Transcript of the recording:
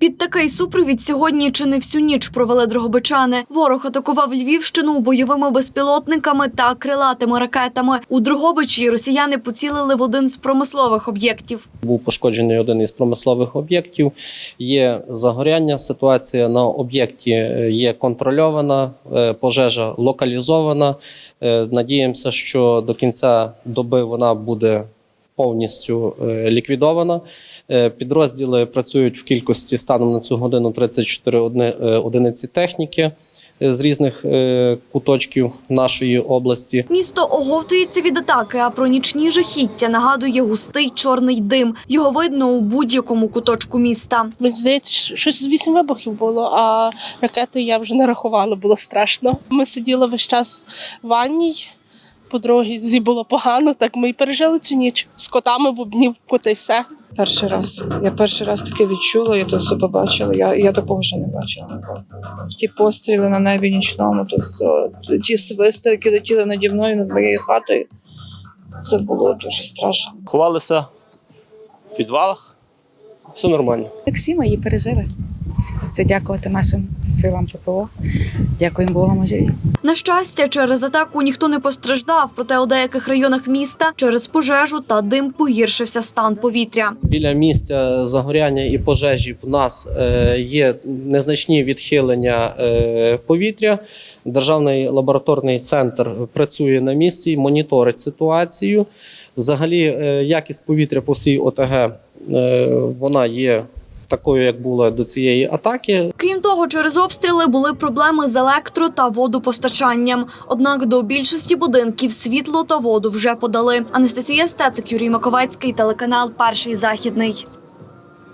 Під такий супровід сьогодні чи не всю ніч провели дрогобичани. Ворог атакував Львівщину бойовими безпілотниками та крилатими ракетами. У Дрогобичі росіяни поцілили в один з промислових об'єктів. Був пошкоджений один із промислових об'єктів. Є загоряння. Ситуація на об'єкті е, є контрольована, е, пожежа локалізована. Е, Надіємося, що до кінця доби вона буде повністю е, ліквідована. Е, Підрозділи працюють в кількості станом на цю годину 34 одни- е, одиниці техніки з різних е, куточків нашої області. Місто оговтується від атаки, а про нічні жахіття нагадує густий чорний дим. Його видно у будь-якому куточку міста. Мені здається, щось з вісім вибухів було, а ракети я вже не рахувала, було страшно. Ми сиділи весь час в ванній, по дорозі було погано, так ми і пережили цю ніч з котами в обнів, коти все. Перший раз. Я перший раз таке відчула, я то все побачила. Я, я такого ще не бачила. Ті постріли на небі нічному, то все, ті свисти, які летіли наді мною над моєю хатою. Це було дуже страшно. Ховалися в підвалах. Все нормально. Так всі ми її пережили. Це дякувати нашим силам ППО. Дякуємо Богу, ми живі. На щастя, через атаку ніхто не постраждав, проте у деяких районах міста через пожежу та дим погіршився стан повітря. Біля місця загоряння і пожежі в нас е, є незначні відхилення е, повітря. Державний лабораторний центр працює на місці, моніторить ситуацію. Взагалі, е, якість повітря по всій ОТГ вона є такою, як була до цієї атаки. Крім того, через обстріли були проблеми з електро та водопостачанням. Однак до більшості будинків світло та воду вже подали. Анастасія Стецик, Юрій Маковецький, телеканал Перший західний.